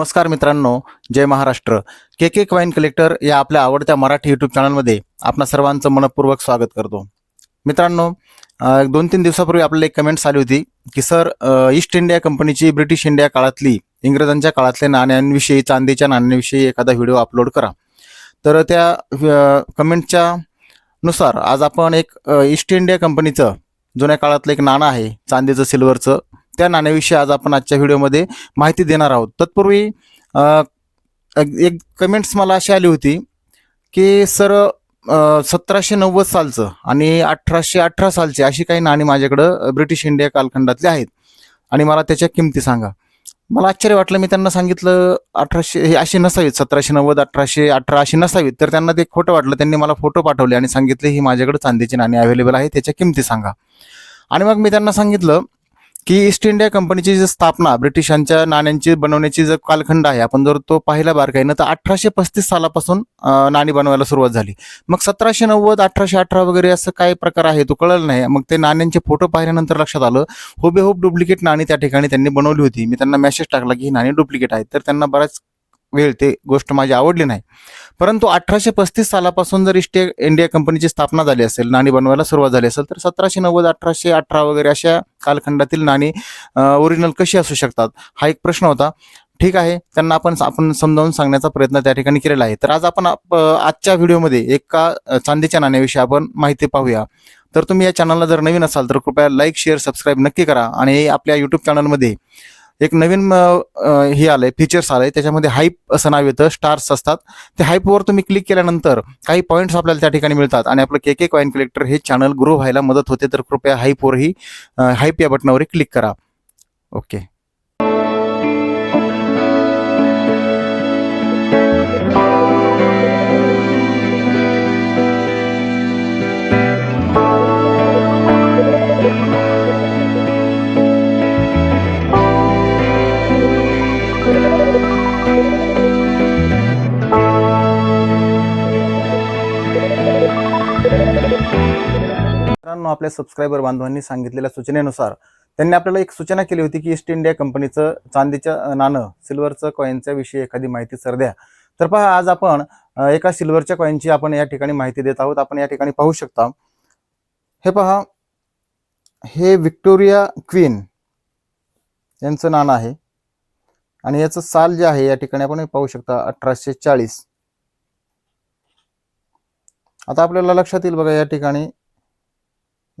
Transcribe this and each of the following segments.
नमस्कार मित्रांनो जय महाराष्ट्र. के के क्वाईन कलेक्टर या आपल्या आवडत्या मराठी यूट्यूब चॅनलमध्ये आपणा सर्वांचं मनपूर्वक स्वागत करतो. मित्रांनो दोन तीन दिवसापूर्वी आपल्याला एक कमेंट्स आली होती की सर ईस्ट इंडिया कंपनीची ब्रिटिश इंडिया काळातली इंग्रजांच्या काळातल्या नाण्यांविषयी चांदीच्या नाण्यांविषयी एखादा व्हिडिओ अपलोड करा. तर त्या कमेंटच्या नुसार आज आपण एक ईस्ट इंडिया कंपनीचं जुन्या काळातलं एक नाणं आहे चांदीचं सिल्वरचं त्या नाण्याविषयी आज आपण आजच्या व्हिडिओमध्ये माहिती देणार आहोत. तत्पूर्वी एक कमेंट्स मला अशी आली होती की सर सतराशे नव्वद सालचं आणि अठराशे अठरा सालची अशी काही नाणी माझ्याकडं ब्रिटिश इंडिया कालखंडातली आहेत. आणि मला त्याच्या किमती सांगा. मला आश्चर्य वाटलं मी त्यांना सांगितलं अठराशे हे अशी नसावीत सतराशे नव्वद अठराशे अठरा अशी नसावीत. तर त्यांना ते खोटं वाटलं त्यांनी मला फोटो पाठवले आणि सांगितले ही माझ्याकडे चांदीची नाणी अवेलेबल आहे त्याच्या किमती सांगा. आणि मग मी त्यांना सांगितलं की ईस्ट इंडिया कंपनीची जी स्थापना ब्रिटिशांच्या नाण्यांची बनवण्याची जर कालखंड आहे आपण जर तो पाहिला बारकाईनं तर अठराशे पस्तीस सालापासून नाणी बनवायला सुरुवात झाली. मग सतराशे नव्वद अठराशे अठरा वगैरे असं काय प्रकार आहे तो कळलं नाही. मग ते नाण्यांचे फोटो पाहिल्यानंतर लक्षात आलं हुबेहूब डुप्लिकेट नाणी त्या ठिकाणी त्यांनी बनवली होती. मी त्यांना मेसेज टाकला की ही नाणी डुप्लिकेट आहेत. तर त्यांना बराच वेळ ते गोष्ट माझी आवडली नाही. परंतु अठराशे पस्तीस सालापासून जर ईस्ट इंडिया कंपनीची स्थापना झाली असेल नाणी बनवायला सुरुवात झाली असेल तर सतराशे नव्वद अठराशे अठरा वगैरे अशा कालखंडातील नाणी ओरिजिनल कशी असू शकतात? हा एक प्रश्न होता. ठीक आहे त्यांना आपण आपण समजावून सांगण्याचा प्रयत्न त्या ठिकाणी केलेला आहे. तर आज आपण आजच्या व्हिडिओमध्ये एका चांदीच्या नाण्याविषयी आपण माहिती पाहूया. तर तुम्ही या चॅनलला जर नवीन असाल तर कृपया लाईक शेअर सबस्क्राईब नक्की करा. आणि आपल्या यूट्यूब चॅनलमध्ये एक नवीन हे आलंय फीचर्स आलंय. त्याच्यामध्ये हाईप असं नाव येतं स्टार्स असतात. ते हाईपवर तुम्ही क्लिक केल्यानंतर काही पॉईंट्स आपल्याला त्या ठिकाणी मिळतात. आणि आपलं के के कॉईन कलेक्टर हे चॅनल ग्रो व्हायला मदत होते. तर कृपया हाईपवरही हाईप या बटनावर क्लिक करा. ओके मित्रांनो आपल्या सबस्क्रायबर बांधवांनी सांगितलेल्या सूचनेनुसार त्यांनी आपल्याला एक सूचना केली होती की ईस्ट इंडिया कंपनीचं चांदीच्या नाणं सिल्वरचं कॉईनच्या विषयी एखादी माहिती सर द्या. तर पहा आज आपण एका सिल्वरच्या कॉईनची आपण या ठिकाणी माहिती देत आहोत. आपण या ठिकाणी पाहू शकता. हे पहा हे विक्टोरिया क्वीन यांचं नाणं आहे. आणि याचं साल जे आहे या ठिकाणी आपण पाहू शकता अठराशे चाळीस. आता आपल्याला लक्षात येईल बघा या ठिकाणी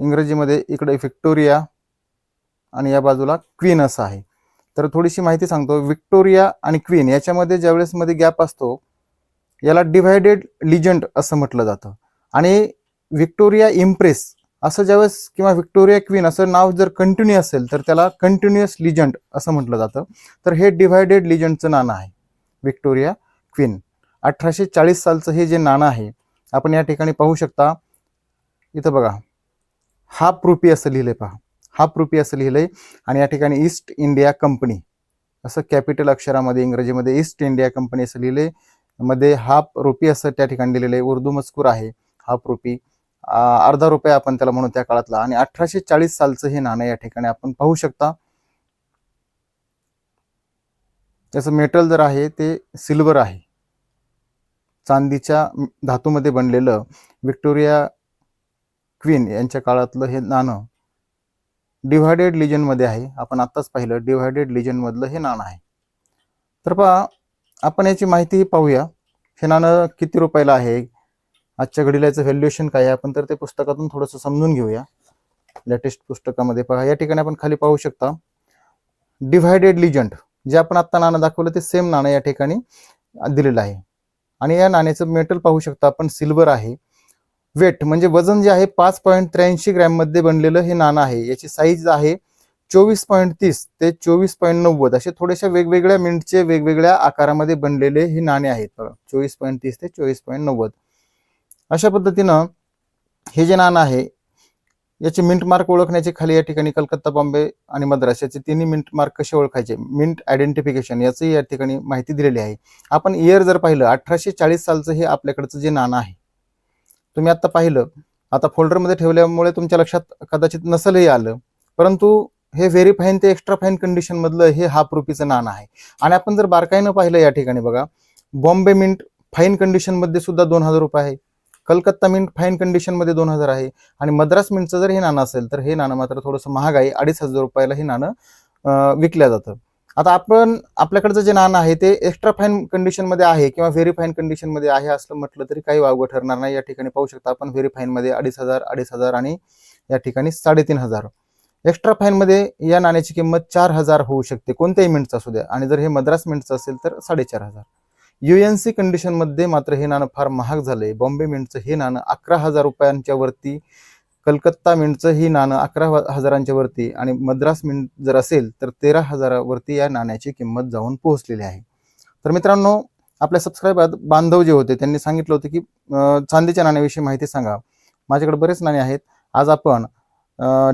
इंग्रजीमध्ये इकडे व्हिक्टोरिया आणि या बाजूला क्वीन असं आहे. तर थोडीशी माहिती सांगतो. विक्टोरिया आणि क्वीन याच्यामध्ये ज्यावेळेस मध्ये गॅप असतो याला डिव्हायडेड लिजंट असं म्हटलं जातं. आणि व्हिक्टोरिया इम्प्रेस असं ज्यावेळेस किंवा व्हिक्टोरिया क्वीन असं नाव जर कंटिन्यू असेल तर त्याला कंटिन्युअस लिजंट असं म्हटलं जातं. तर हे डिव्हायडेड लिजंटचं नाणं आहे. Victoria queen. अठराशे चाळीस सालचं हे जे नाणं आहे आपण या ठिकाणी पाहू शकता. इथं बघा. हाफ रुपी असं लिहिलंय पहा. हाफ रुपी असं लिहिलंय आणि या ठिकाणी ईस्ट इंडिया कंपनी असं कॅपिटल अक्षरामध्ये इंग्रजीमध्ये ईस्ट इंडिया कंपनी असं लिहिलंय. मध्ये हाफ रुपी असं त्या ठिकाणी लिहिलेलं आहे. उर्दू मजकूर आहे हाफ रुपी अर्धा रुपये आपण त्याला म्हणू त्या काळातला. आणि अठराशे चाळीस सालचं हे नाणं या ठिकाणी आपण पाहू शकता. त्याचं मेटल जर आहे ते सिल्वर आहे. चांदीच्या धातूमध्ये बनलेलं विक्टोरिया क्वीन यांच्या काळातलं हे नाणं डिव्हायडेड लिजनमध्ये आहे. आपण आत्ताच पाहिलं डिव्हायडेड लिजनमधलं हे नाणं आहे. तर पहा आपण याची माहिती पाहूया. हे नाणं किती रुपयाला आहे? आजच्या घडीला याचं व्हॅल्युएशन काय आहे? आपण तर ते पुस्तकातून थोडंसं समजून घेऊया. लेटेस्ट पुस्तकामध्ये पहा. या ठिकाणी आपण खाली पाहू शकता. डिव्हायडेड लिजंट जे आपण आत्ता नाणं दाखवलं ते सेम नाणं या ठिकाणी दिलेलं आहे. आणि या नाण्याचं मेटल पाहू शकता आपण सिल्वर आहे. वेट म्हणजे वजन जे आहे पाच पॉईंट त्र्याऐंशी ग्रॅममध्ये बनलेलं हे नाणं आहे. याची साईज आहे चोवीस पॉईंट तीस ते चोवीस पॉईंट नव्वद असे थोडेशा वेगवेगळ्या मिनिटचे वेगवेगळ्या आकारामध्ये बनलेले हे नाणे आहेत बघा. चोवीस पॉईंट तीस ते चोवीस पॉईंट नव्वद. अशा पद्धतीनं हे जे नाणं आहे याचे मिंट मार्क ओळखण्याचे खाली या ठिकाणी कलकत्ता बॉम्बे आणि मद्रास याचे तिन्ही मिंट मार्क कसे ओळखायचे? मिंट आयडेंटिफिकेशन याचंही या ठिकाणी माहिती दिलेली आहे. आपण इयर जर पाहिलं अठराशे चाळीस सालचं हे आपल्याकडचं जे नाणं आहे तुम्ही आत्ता पाहिलं. आता फोल्डरमध्ये ठेवल्यामुळे तुमच्या लक्षात कदाचित नसेलही आलं. परंतु हे व्हेरी फाईन ते एक्स्ट्रा फाईन कंडिशनमधलं हे हाफ रुपीचं नाणं आहे. आणि आपण जर बारकाईनं पाहिलं या ठिकाणी बघा. बॉम्बे मिंट फाईन कंडिशनमध्ये सुद्धा दोन हजार रुपये आहे. कलकत्ता मिंट फाईन कंडिशनमध्ये दोन हजार आहे. आणि मद्रास मिंटचं जर हे नाणं असेल तर हे नाणं मात्र थोडंसं महाग आहे. अडीच हजार रुपयाला हे नाणं विकल्या जातं. आता आपण आपल्याकडचं जे नाणं आहे ते एक्स्ट्रा फाईन कंडिशनमध्ये आहे किंवा व्हेरी फाईन आहे असं म्हटलं तरी काही वावगं ठरणार नाही. या ठिकाणी पाहू शकता आपण व्हेरी अडीच हजार अडीच हजार आणि या ठिकाणी साडेतीन हजार. एक्स्ट्रा फाईनमध्ये या नाण्याची किंमत चार हजार होऊ शकते. कोणत्याही मिंटचं असू द्या. आणि जर हे मद्रास मिनिटचं असेल तर साडेचार हजार. युएनसी कंडिशनमध्ये मात्र हे नाणं फार महाग झालंय. बॉम्बे मिंटचं हे नाणं अकरा हजार रुपयांच्या वरती कलकत्ता मिंटचं ही नाणं अकरा हजारांच्या वरती आणि मद्रास मिंट जर असेल तर तेरा हजारावरती या नाण्याची किंमत जाऊन पोहोचलेली आहे. तर मित्रांनो आपल्या सबस्क्राईबर बांधव जे होते त्यांनी सांगितलं होतं की चांदीच्या नाण्याविषयी माहिती सांगा. माझ्याकडे बरेच नाणे आहेत. आज आपण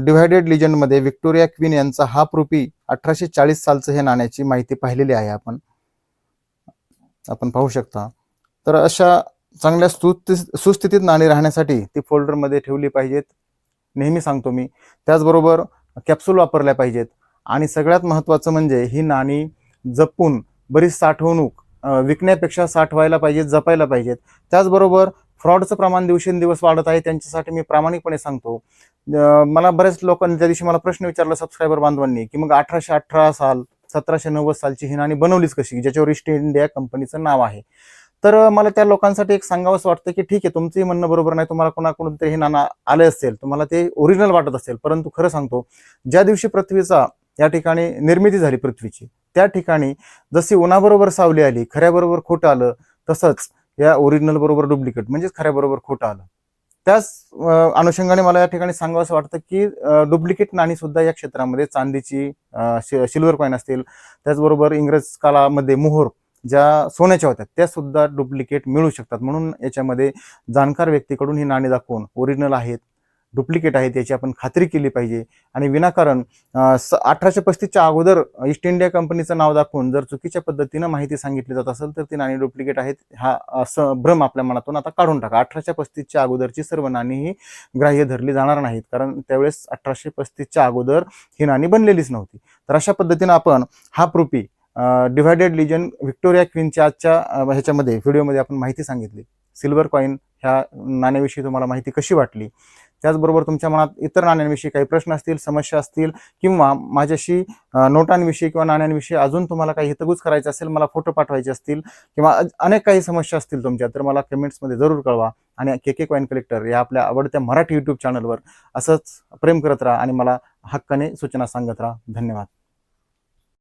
डिव्हायडेड लिजंडमध्ये व्हिक्टोरिया क्वीन यांचा हाफ रुपी अठराशे चाळीस सालचं हे नाण्याची माहिती पाहिलेली आहे आपण. आपण पाहू शकता. तर अशा चांगल्या सुस्थितीत नाणी राहण्यासाठी ती फोल्डरमध्ये ठेवली पाहिजेत. नेहमी सांगतो मी त्याचबरोबर कॅप्सूल वापरल्या पाहिजेत. आणि सगळ्यात महत्त्वाचं म्हणजे ही नाणी जपून बरीच साठवणूक विकण्यापेक्षा साठवायला पाहिजेत जपायला पाहिजेत. त्याचबरोबर फ्रॉडचं प्रमाण दिवसेंदिवस वाढत आहे त्यांच्यासाठी मी प्रामाणिकपणे सांगतो. मला बऱ्याच लोकांनी त्या दिवशी मला प्रश्न विचारला सबस्क्रायबर बांधवांनी की मग अठराशे अठरा साल सतराशे नव्वद सालची ही नाणी बनवलीच कशी? ज्याच्यावर ईस्ट इंडिया कंपनीचं नाव आहे. तर मला त्या लोकांसाठी एक सांगावंच वाटतं की ठीक आहे तुमचंही म्हणणं बरोबर नाही तुम्हाला कोणाकडून तरी हे नाणं आले असेल तुम्हाला ते ओरिजिनल वाटत असेल. परंतु खरं सांगतो ज्या दिवशी पृथ्वीचा या ठिकाणी निर्मिती झाली पृथ्वीची त्या ठिकाणी जशी उन्हाबरोबर सावली आली खऱ्याबरोबर खोटं आलं तसंच या ओरिजिनल बरोबर डुप्लिकेट म्हणजेच खऱ्याबरोबर खोटं आलं. त्याच अनुषंगाने मला या ठिकाणी सांगावं असं वाटतं की डुप्लिकेट नाणी सुद्धा या क्षेत्रामध्ये चांदीची सिल्वर कॉईन असतील. त्याचबरोबर इंग्रज काळामध्ये मोहोर ज्या सोन्याच्या होत्या त्या सुद्धा डुप्लिकेट मिळू शकतात. म्हणून याच्यामध्ये जाणकार व्यक्तीकडून ही नाणी दाखवून ओरिजिनल आहेत डुप्लिकेट आहेत याची आपण खात्री केली पाहिजे. आणि विनाकारण अठराशे पस्तीसच्या अगोदर ईस्ट इंडिया कंपनीचं नाव दाखवून जर चुकीच्या पद्धतीनं माहिती सांगितली जात असेल तर ती नाणी डुप्लिकेट आहेत हा असं भ्रम आपल्या मनातून आता काढून टाका. अठराशे पस्तीसच्या अगोदरची सर्व नाणी ही ग्राह्य धरली जाणार नाहीत कारण त्यावेळेस अठराशे पस्तीसच्या अगोदर ही नाणी बनलेलीच नव्हती. तर अशा पद्धतीनं आपण हा प्रुपी डिव्हायडेड लिजन व्हिक्टोरिया क्वीनच्या आजच्या ह्याच्यामध्ये व्हिडिओमध्ये आपण माहिती सांगितली. सिल्वर कॉईन ह्या नाण्याविषयी तुम्हाला माहिती कशी वाटली? त्याचबरोबर तुमच्या मनात इतर नाण्यांविषयी काही प्रश्न असतील समस्या असतील किंवा माझ्याशी नोटांविषयी किंवा नाण्यांविषयी अजून तुम्हाला काही हितगुज करायचं असेल मला फोटो पाठवायचे असतील किंवा अनेक काही समस्या असतील तुमच्या तर मला कमेंट्समध्ये जरूर कळवा. आणि के के कॉईन कलेक्टर या आपल्या आवडत्या मराठी यूट्यूब चॅनलवर असंच प्रेम करत राहा आणि मला हक्काने सूचना सांगत राहा. धन्यवाद.